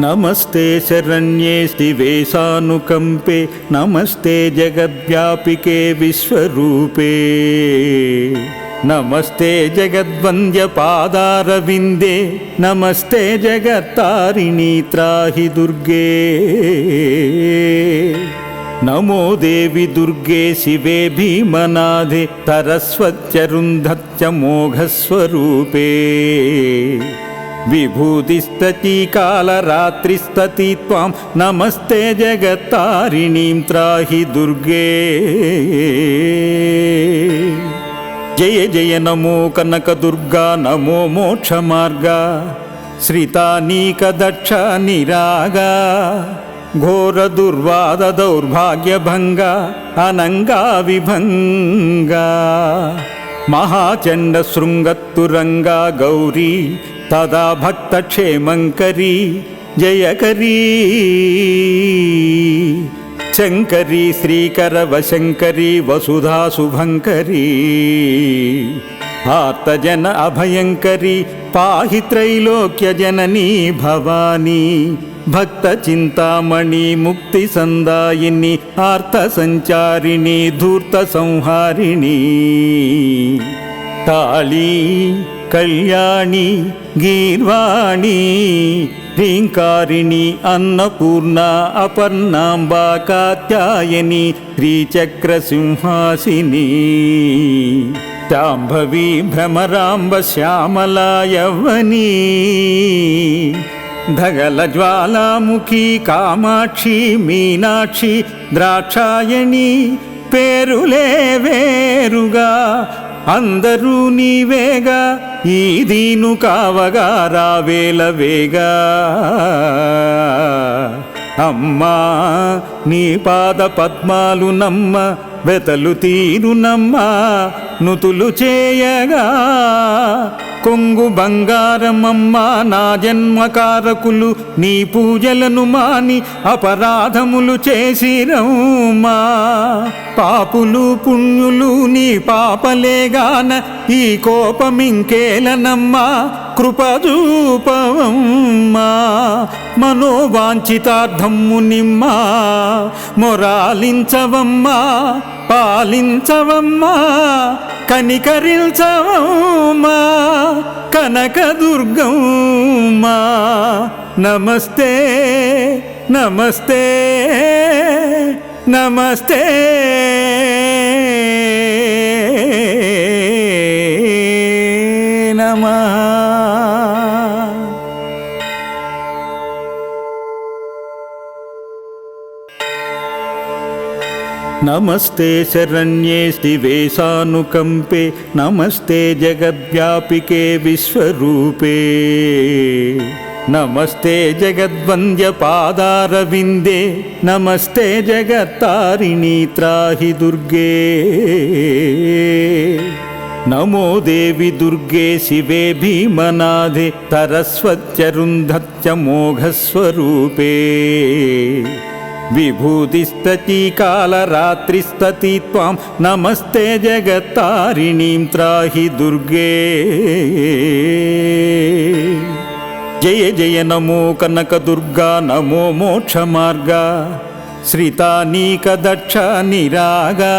नमस्ते शरण्ये शिवेशानुकम्पे नमस्ते जगद्व्यापिके विश्वरूपे। नमस्ते जगद्वन्द्यपादारविन्दे नमस्ते जगत्तारिणी त्राहि दुर्गे। नमो देवि दुर्गे शिवे भीमनाधि तरस्वत्यरुन्धत्यमोघस्वरूपे మోఘస్వరూపే విభూతిస్తీ కాళరాత్రిస్తతి త్వాం నమస్తే జగత్తారిణీం త్రాహి దుర్గే జయ జయ నమో కనక దుర్గా నమో మోక్ష మార్గా శ్రితానీక దక్ష నిరాగా తదా భక్తక్షేమంకరీ జయకరీ శంకరీ శ్రీకరవశంకరీ వసుధా శుభంకరీ ఆర్తజన అభయంకరీ పాహి త్రైలోక్యజననీ భవానీ. భక్త చింతామణి ముక్తి సందాయిని ఆర్త సంచారిణి ధూర్త సంహారిణి. తాళీ కళ్యాణి గీర్వాణి హ్రీంకారిణి అన్నపూర్ణ అపర్ణాంబా కాత్యాయని శ్రీచక్రసింహాసిని శాంభవి భ్రమరాంబ శ్యామలాయవని ధగల జ్వాలాముఖి కామాక్షి మీనాక్షి ద్రాక్షాయణి పేరులే వేరుగా అందరూ నీవేగా ఈ దీను కావగా రావేల వేగా. అమ్మా నీ పాద పద్మాలు నమ్మ వెతలు తీరునమ్మా నుతులు చేయగా. కొంగు బంగారమమ్మ నా జన్మకారకులు నీ పూజలను మాని అపరాధములు చేసిరమ్మా. పాపులు పుణ్యులు నీ పాపలేగాన ఈ కోపమింకేలనమ్మా. కృపదూపవమ్మా. మనోవాంఛితార్థము నిమ్మా. మొరాలించవమ్మా పాలించవమ్మా. కనికరించవమ్మా కనకదుర్గమ్మా నమస్తే నమస్తే నమస్తే. నమా नमस्ते शरण्ये शिवेशानुकम्पे नमस्ते जगद्व्यापिके विश्वरूपे। नमस्ते जगद्वन्द्यपादारविन्दे नमस्ते जगत्तारिणी त्राहि दुर्गे। नमो देवि दुर्गे शिवे भीमनाधे भीमनादे तरस्वत्यरुन्धत्यमोघस्वरूपे మోఘస్వరూపే విభూతిస్తీ కాళరాత్రిస్తతి త్వాం నమస్తే జగత్తారిణీం త్రాహి దుర్గే జయ జయ నమో కనక దుర్గా నమో మోక్ష మార్గా శ్రితానీక దక్ష నిరాగా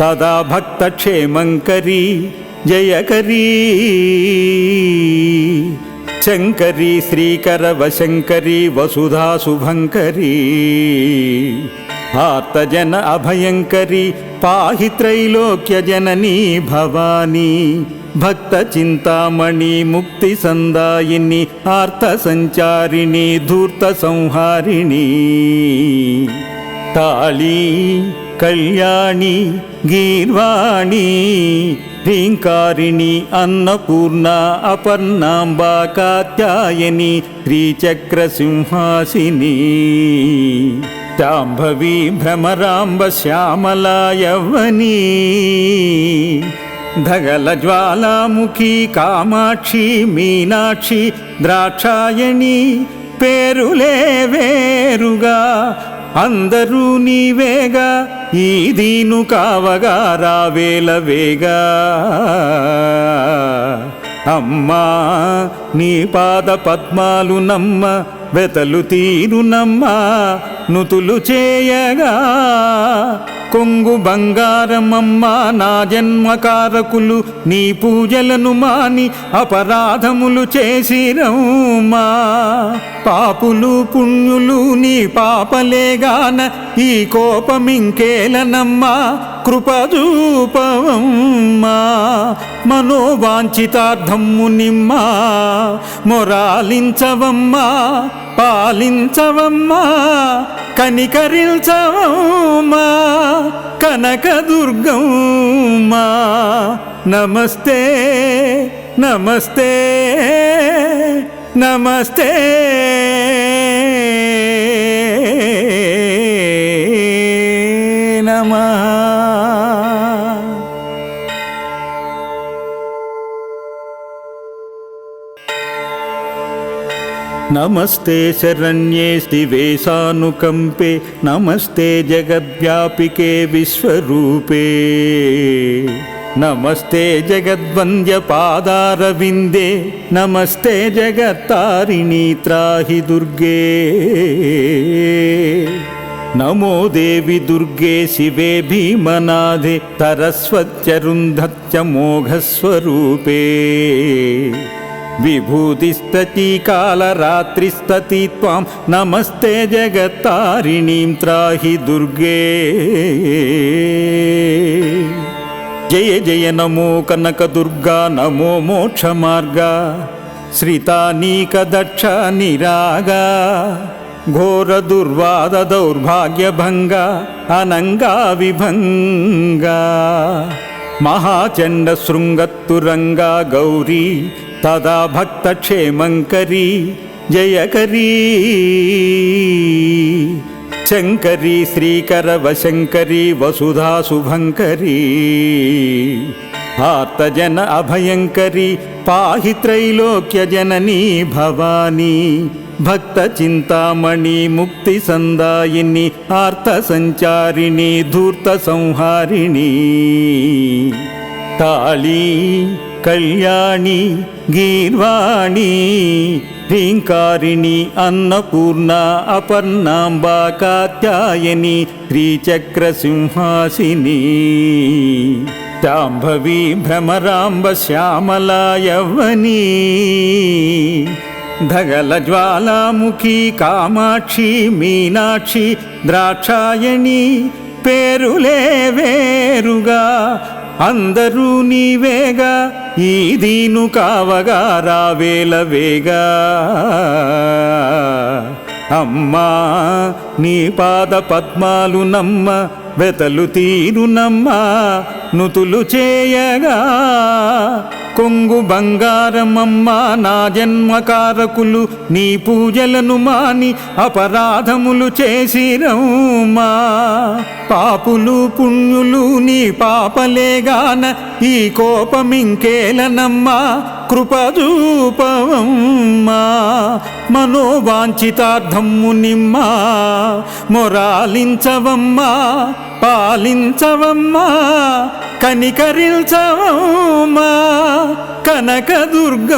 తదా భక్తక్షేమంకరీ జయకరీ. శంకరీ శ్రీకరవశంకరీ వసుధా శుభంకరీ ఆర్తజన అభయంకరీ పాహి త్రైలోక్య జననీ భవానీ. భక్త చింతామణి ముక్తి సందాయిని ఆర్త సంచారిణి ధూర్త సంహారిణి. తాళీ కళ్యాణి గీర్వాణి హ్రీంకారిణి అన్నపూర్ణ అపర్ణాంబా కాత్యాయని శ్రీచక్రసింహాసిని శాంభవి భ్రమరాంబ శ్యామలా ధగల జ్వాలాముఖి కామాక్షి మీనాక్షి ద్రాక్షాయణి పేరులే వేరుగా అందరూ నీవేగా ఈ దీను కావగా రావేల వేగా. అమ్మా నీ పాద పద్మాలు నమ్మ వెతలు తీరునమ్మా నుతులు చేయగా. కొంగు బంగారమమ్మా నా జన్మకారకులు నీ పూజలను మాని అపరాధములు చేసిరమ్మా. పాపులు పుణ్యులు నీ పాపలేగాన ఈ కోపమింకేలనమ్మా. కృపదూపవమ్మా మనోవాంఛితార్థము నిమ్మా మొరాలించవమ్మా పాలించవమ్మా కనికరించవమ్మా కనకదుర్గమ్మా. నమస్తే నమస్తే నమస్తే. नमस्ते शरण्ये शिवेशानुकम्पे नमस्ते जगद्व्यापिके विश्वरूपे। नमस्ते जगद्वन्द्यपादारविन्दे नमस्ते जगत्तारिणी त्राहि दुर्गे। नमो देवि दुर्गे शिवे भीमनादे सरस्वत्यरुन्धत्य मोघस्वरूपे। విభూతిస్తీ కాళరాత్రిస్తతి త్వాం నమస్తే జగత్తారిణీం త్రాహి దుర్గే జయ జయ నమో కనక దుర్గా నమో మోక్ష మార్గా శ్రితానీక దక్ష నిరాగా ఘోర తదా భక్తక్షేమంకరీ జయకరీ శంకరీ శ్రీకర వశంకరీ వసుధా శుభంకరీ. ఆర్తజన అభయంకరీ పాహి త్రైలోక్యజననీ భవానీ. భక్త చింతామణి ముక్తి సందాయిని ఆర్త సంచారిణి ధూర్త సంహారిణి. తాళీ కళ్యాణి గీర్వాణి హ్రీంకారిణి అన్నపూర్ణ అపర్ణాంబా కాత్యాయని శ్రీచక్రసింహాసిని శాంభవి భ్రమరాంబ శ్యామలా యవ్వనీ ధగల జ్వాలాముఖి కామాక్షి మీనాక్షి ద్రాక్షాయణి పేరులే వేరుగా అందరూ నీవేగా ఈ దీను కావగా రావేల వేగా. అమ్మా నీ పాద పద్మాలు నమ్మ వెతలు తీరునమ్మా నుతులు చేయగా. కొంగు బంగారమమ్మా నా జన్మకారకులు నీ పూజలను మాని అపరాధములు చేసిరమ్మా. పాపులు పుణ్యులు నీ పాపలేగాన ఈ కోపమింకేలనమ్మా కృపదూపవమ్మా. మనోవాంఛితార్థమ్ము నిమ్మా మొరాలించవమ్మా. పాలించవమ్మా కనికరించవమ్మా కనకదుర్గమ్మా.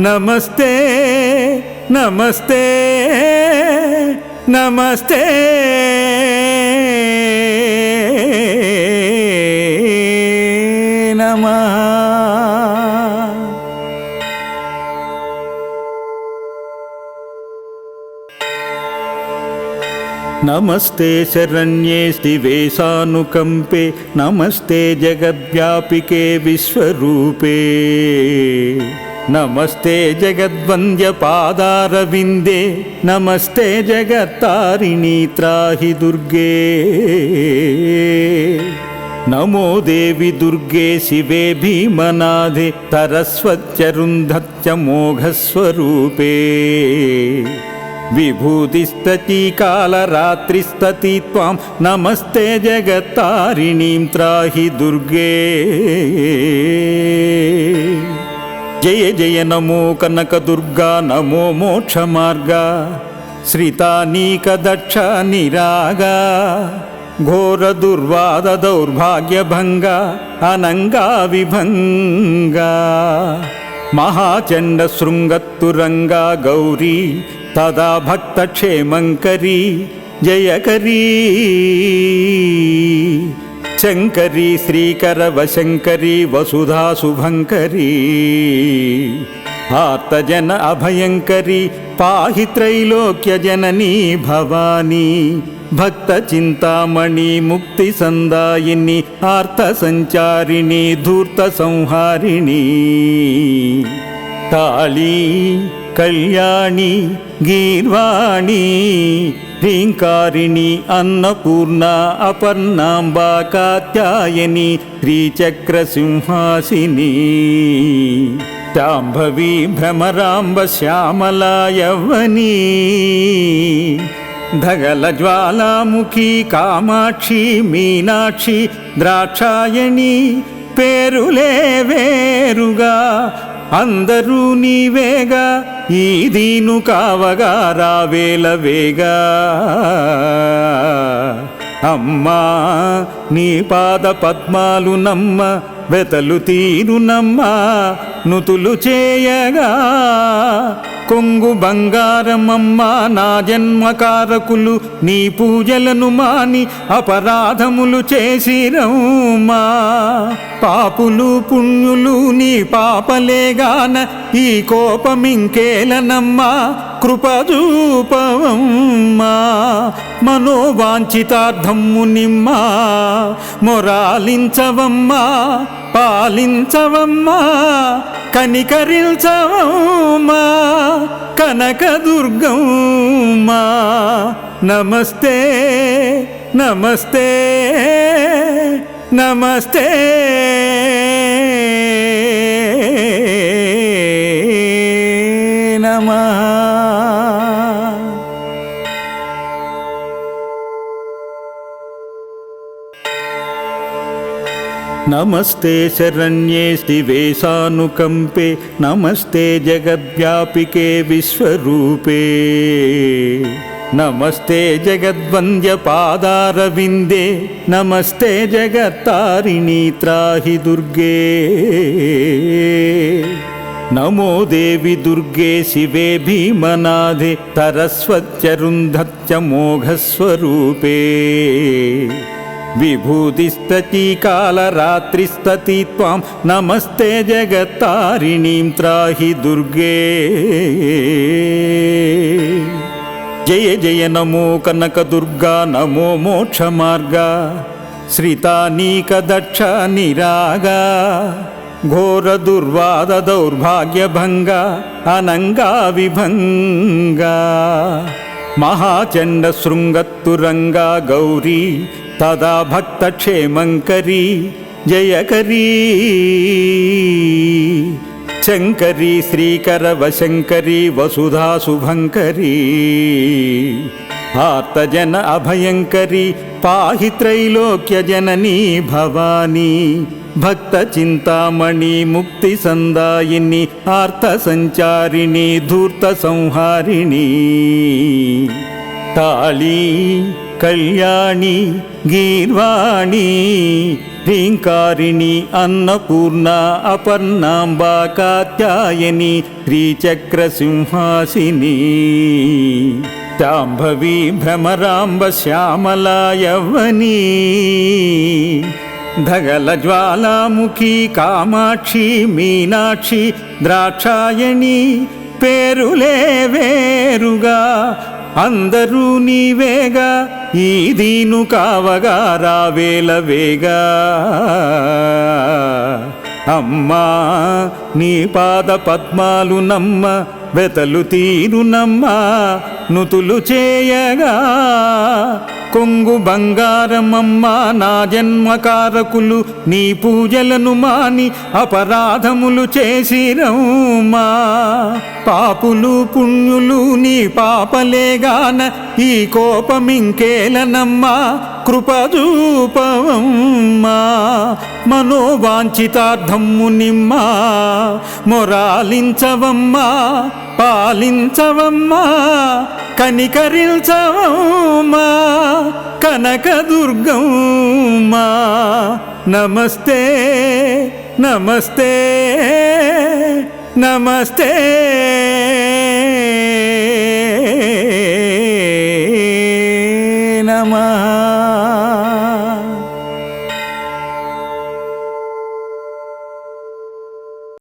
నమస్తే నమస్తే నమస్తే. నమః नमस्ते शरण्ये शिवेशानुकम्पे नमस्ते जगद्व्यापिके विश्वरूपे। नमस्ते जगद्वन्द्यपादारविन्दे नमस्ते जगत्तारिणी त्राहि दुर्गे। नमो देवि दुर्गे शिवे भीमनाधे शिवेभिमनाधि तरस्वत्यरुन्धत्यमोघस्वरूपे విభూతిస్తీ కాళరాత్రిస్తతి త్వాం నమస్తే జగత్తారిణీం త్రాహి దుర్గే. జయ జయ నమో కనక దుర్గా నమో మోక్ష మార్గా. శ్రితానీక దక్ష నిరాగా. ఘోర దుర్వాద దౌర్భాగ్యభంగ అనంగా విభంగా. మహాచండ శృంగత్తురంగా గౌరీ తదా భక్తక్షేమంకరీ జయకరీ. శంకరీ శ్రీకర వశంకరీ వసుధా శుభంకరీ. ఆర్తజన అభయంకరీ పాహి త్రైలోక్య జననీ భవానీ. భక్త చింతామణి ముక్తి సందాయిని ఆర్త సంచారిణి ధూర్త సంహారిణి. తాళీ కళ్యాణి గీర్వాణి హ్రీంకారిణి అన్నపూర్ణ అపర్ణాంబా కాత్యాయని శ్రీచక్రసింహాసిని శాంభవి భ్రమరాంబ శ్యామలాయవని ధగల జ్వాలాముఖి కామాక్షి మీనాక్షి ద్రాక్షాయణి పేరులే వేరుగా అందరూ నీవేగా ఈ దీను కావగా రావేల వేగా. అమ్మా నీ పాద పద్మాలు నమ్మ వెతలు తీరునమ్మా నుతులు చేయగా. కొంగు బంగారమమ్మా నా జన్మకారకులు నీ పూజలను మాని అపరాధములు చేసిరమ్మా. పాపులు పుణ్యులు నీ పాపలేగాన ఈ కోపమింకేలనమ్మా. కృపదూపవమ్మా మనోవాంఛితార్థము నిమ్మా మొరాలించవమ్మా పాలించవమ్మా కనికరించవమ్మా కనకదుర్గమ్మా. నమస్తే నమస్తే నమస్తే. నమః नमस्ते शरण्ये शिवेशानुकम्पे नमस्ते जगद्व्यापिके विश्वरूपे। नमस्ते जगद्वन्द्यपादारविन्दे नमस्ते जगत्तारिणी त्राहि दुर्गे। नमो देवि दुर्गे शिवे भीमनाधे सरस्वत्यरुन्धत्य मोघस्वरूपे। विभूतिस्तति कालरात्रिस्तति त्वां नमस्ते जगत्तारिणीं त्राहि दुर्गे। जय जय नमो कनकदुर्गा नमो मोक्षमार्गा श्रितानीकदक्ष निरागा घोरदुर्वाददौर्भाग्यभङ्गा अनङ्गाविभङ्गा महाचण्डशृङ्गत्तुरङ्गा गौरी తదా భక్తక్షేమంకరీ జయకరీ. శంకరీ శ్రీకర వశంకరీ వసుధా శుభంకరీ. ఆర్తజన అభయంకరీ పాహి త్రైలోక్య భవానీ. భక్త చింతామణి ముక్తి సందాయిని ఆర్త సంచారిణి ధూర్త సంహారిణి. తాళీ కళ్యాణి గీర్వాణి హ్రీంకారిణి అన్నపూర్ణ అపర్ణాంబా కాత్యాయని శ్రీచక్రసింహాసిని శాంభవి భ్రమరాంబ శ్యామలాయవని ధగల జ్వాలాముఖి కామాక్షి మీనాక్షి ద్రాక్షాయణి పేరులే వేరుగా అందరూ నీవేగా ఈ దీను కావగా రావేల వేగా. అమ్మా నీ పాద పద్మాలు నమ్మ వెతలు తీరునమ్మా నుతులు చేయగా. కొంగు బంగారమమ్మ నా జన్మకారకులు నీ పూజలను మాని అపరాధములు చేసిరమ్మా. పాపులు పుణ్యులు నీ పాపలేగాన ఈ కోపమింకేలనమ్మా. కృపజూపవమ్మా మనోవాంఛితార్థము నిమ్మా. మొరాలించవమ్మా పాలించవమ్మా కనికరించవమ్మా. కనకదుర్గమ్మా నమస్తే నమస్తే నమస్తే.